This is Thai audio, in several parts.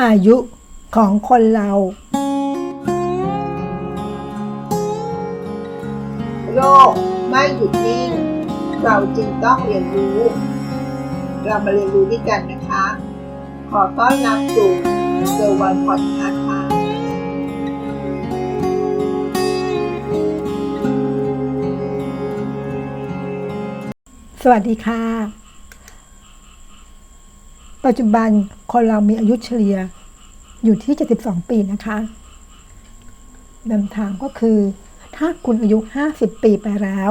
อายุของคนเรา โลกไม่หยุดนิ่ง เราจึงต้องเรียนรู้ เรามาเรียนรู้ด้วยกันนะคะ ขอต้อนรับสู่เซอร์วันพอดคาส์ค่ะสวัสดีค่ะ ปัจจุบันคนเรามีอายุเฉลี่ยอยู่ที่ 72 ปีนะคะคำถามก็คือ ถ้าคุณอายุ 50 ปีไปแล้ว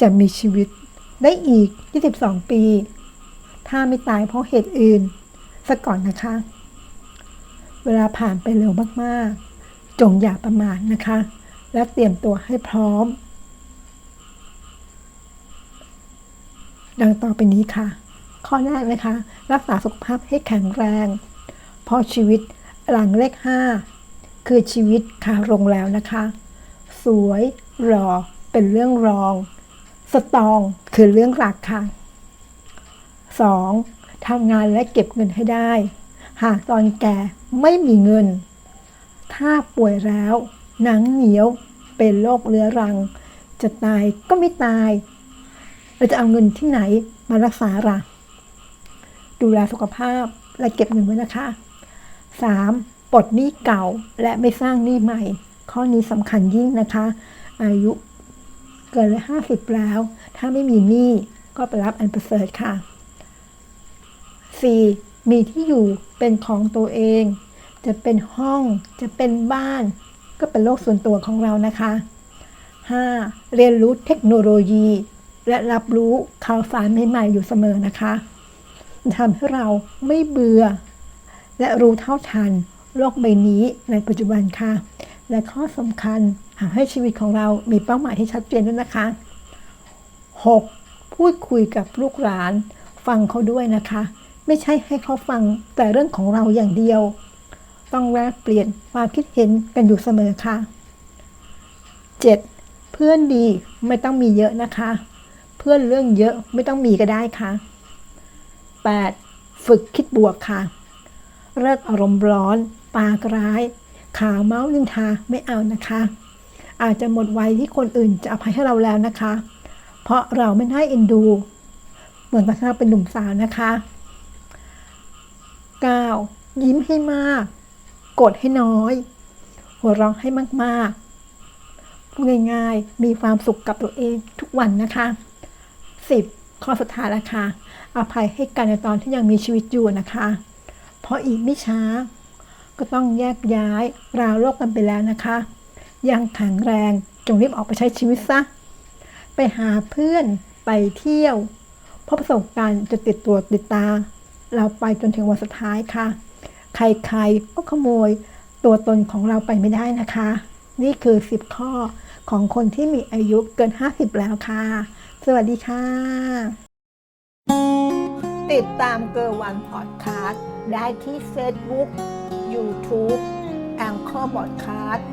จะมีชีวิตได้อีก 22 ปี ถ้าไม่ตายเพราะเหตุอื่นซะก่อนนะคะ เวลาผ่านไปเร็วมาก ๆ จงอย่าประมาทนะคะ และเตรียมตัวให้พร้อม ดังต่อไปนี้ค่ะ ข้อแรกนะคะ รักษาสุขภาพให้แข็งแรง เพราะชีวิตหลังเลขห้าคือชีวิตขาลงแล้วนะคะ สวยหล่อเป็นเรื่องรอง สตองคือเรื่องหลักค่ะ 2. ทำงานและเก็บเงินให้ได้ หากตอนแก่ไม่มีเงิน ถ้าป่วยแล้ว หนังเหนียวเป็นโรคเรื้อรัง จะตายก็ไม่ตาย เราจะเอาเงินที่ไหนมารักษาล่ะ ดูแลสุขภาพ และเก็บเงินไว้นะคะ 3. ปลดหนี้เก่าและไม่สร้างหนี้ใหม่ ข้อนี้สำคัญยิ่งนะคะ อายุเกินเลยห้าสิบแล้ว ถ้าไม่มีหนี้ก็ไปรับอันประเสริฐค่ะ 4. มีที่อยู่เป็นของตัวเอง จะเป็นห้องจะเป็นบ้าน ก็เป็นโลกส่วนตัวของเรานะคะ 5. เรียนรู้เทคโนโลยี และรับรู้ข่าวสารใหม่ๆอยู่เสมอนะคะ ทำให้เราไม่เบื่อ และรู้เท่าทันโลกใบนี้ในปัจจุบันค่ะ และข้อสำคัญหาให้ชีวิตของเรามีเป้าหมายที่ชัดเจนด้วยนะคะ 6. พูดคุยกับลูกหลาน ฟังเขาด้วยนะคะ ไม่ใช่ให้เขาฟังแต่เรื่องของเราอย่างเดียว ต้องแลกเปลี่ยนความคิดเห็นกันอยู่เสมอค่ะ 7. เพื่อนดีไม่ต้องมีเยอะนะคะ เพื่อนเรื่องเยอะไม่ต้องมีก็ได้ค่ะ 8. ฝึกคิดบวกค่ะ เลิกอารมณ์ร้อน ปากร้าย ข่าวเมาส์นินทาไม่เอานะคะ อาจจะหมดวัยที่คนอื่นจะอภัยให้เราแล้วนะคะ เพราะเราไม่น่าเอ็นดู เหมือนตอนที่เราเป็นหนุ่มสาวนะคะ 9. ยิ้มให้มากกดให้น้อย หัวเราะให้มากๆพูดง่ายๆ มีความสุขกับตัวเองทุกวันนะคะ 10. ข้อสุดท้ายแล้วค่ะอภัยให้กันในตอนที่ยังมีชีวิตอยู่นะคะ เพราะอีกไม่ช้า ก็ต้องแยกย้ายราวโลกกันไปแล้วนะคะ ยังแข็งแรงจงรีบออกไปใช้ชีวิตซะ ไปหาเพื่อนไปเที่ยว เพราะประสบการณ์จะติดตัวติดตา เราไปจนถึงวันสุดท้ายค่ะ ใครๆก็ขโมยตัวตนของเราไปไม่ได้นะคะ นี่คือ 10 ข้อของคนที่มีอายุเกิน 50 แล้วค่ะ สวัสดีค่ะ ติดตามเกอร์วันพอดคาสต์ได้ที่เฟซบุ๊กยูทูบแองเกอร์บอดคาสต์